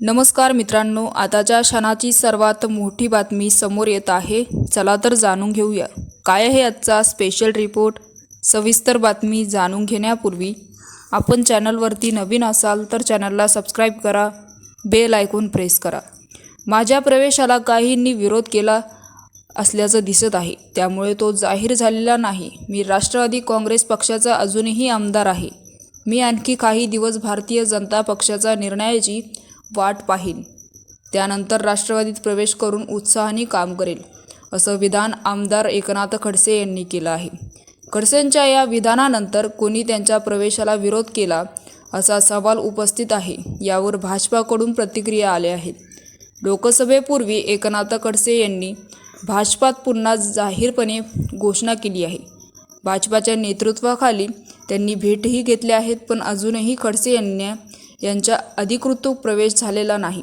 नमस्कार मित्रांनो आताच्या क्षणाची सर्वात मोठी बातमी समोर येत आहे. चला तर जाणून घेऊया. काय आहे आजचा स्पेशल रिपोर्ट सविस्तर बातमी जाणून घेण्यापूर्वी आपण चॅनलवरती नवीन असाल तर चॅनलला सबस्क्राईब करा बेल ऐकून प्रेस करा. माझ्या प्रवेशाला काहींनी विरोध केला असल्याचं दिसत आहे. त्यामुळे तो जाहीर झालेला नाही. मी राष्ट्रवादी काँग्रेस पक्षाचा अजूनही आमदार आहे. मी आणखी काही दिवस भारतीय जनता पक्षाचा निर्णयाची वाट पाहीन त्यानंतर राष्ट्रवादीत प्रवेश करून उत्साहाने काम करेल असं विधान आमदार एकनाथ खडसे यांनी केलं आहे. खडसेंच्या या विधानानंतर कोणी त्यांच्या प्रवेशाला विरोध केला असा सवाल उपस्थित आहे यावर भाजपाकडून प्रतिक्रिया आल्या आहेत. लोकसभेपूर्वी एकनाथ खडसे यांनी भाजपात पुन्हा जाहीरपणे घोषणा केली आहे. भाजपाच्या नेतृत्वाखाली त्यांनी भेटही घेतल्या आहेत पण अजूनही खडसे यांना यांच्या अधिकृत प्रवेश झालेला नाही.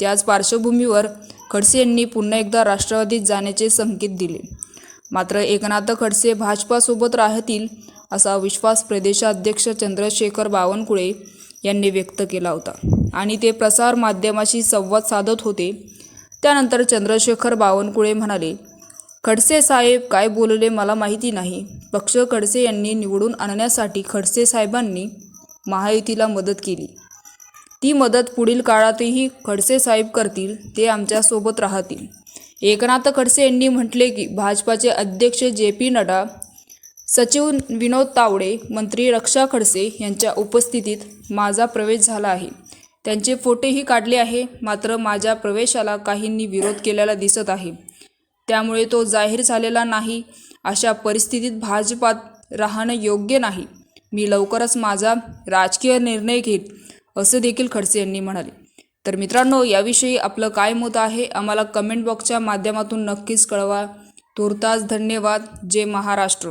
त्याच पार्श्वभूमीवर खडसे यांनी पुन्हा एकदा राष्ट्रवादीत जाण्याचे संकेत दिले. मात्र एकनाथ खडसे भाजपासोबत राहतील असा विश्वास प्रदेशाध्यक्ष चंद्रशेखर बावनकुळे यांनी व्यक्त केला होता आणि ते प्रसार माध्यमाशी संवाद साधत होते. त्यानंतर चंद्रशेखर बावनकुळे म्हणाले खडसे साहेब काय बोलले मला माहिती नाही. पक्ष खडसे यांनी निवडून आणण्यासाठी खडसे साहेबांनी महायुतीला मदत केली. ती मदत पुढील काळातही खडसे साहेब करतील ते आमच्यासोबत राहतील. एकनाथ खडसे यांनी म्हटले की भाजपाचे अध्यक्ष जे पी नड्डा सचिव विनोद तावडे मंत्री रक्षा खडसे यांच्या उपस्थितीत माझा प्रवेश झाला आहे. त्यांचे फोटोही काढले आहे मात्र माझ्या प्रवेशाला काहींनी विरोध केलेला दिसत आहे. त्यामुळे तो जाहीर झालेला नाही अशा परिस्थितीत भाजपात राहणं योग्य नाही. मी लवकरच माझा राजकीय निर्णय घेईल असं देखील खडसे यांनी म्हणाले. तर मित्रांनो याविषयी आपलं काय मत आहे आम्हाला कमेंट बॉक्सच्या माध्यमातून नक्कीच कळवा. तुर्तास धन्यवाद. जय महाराष्ट्र.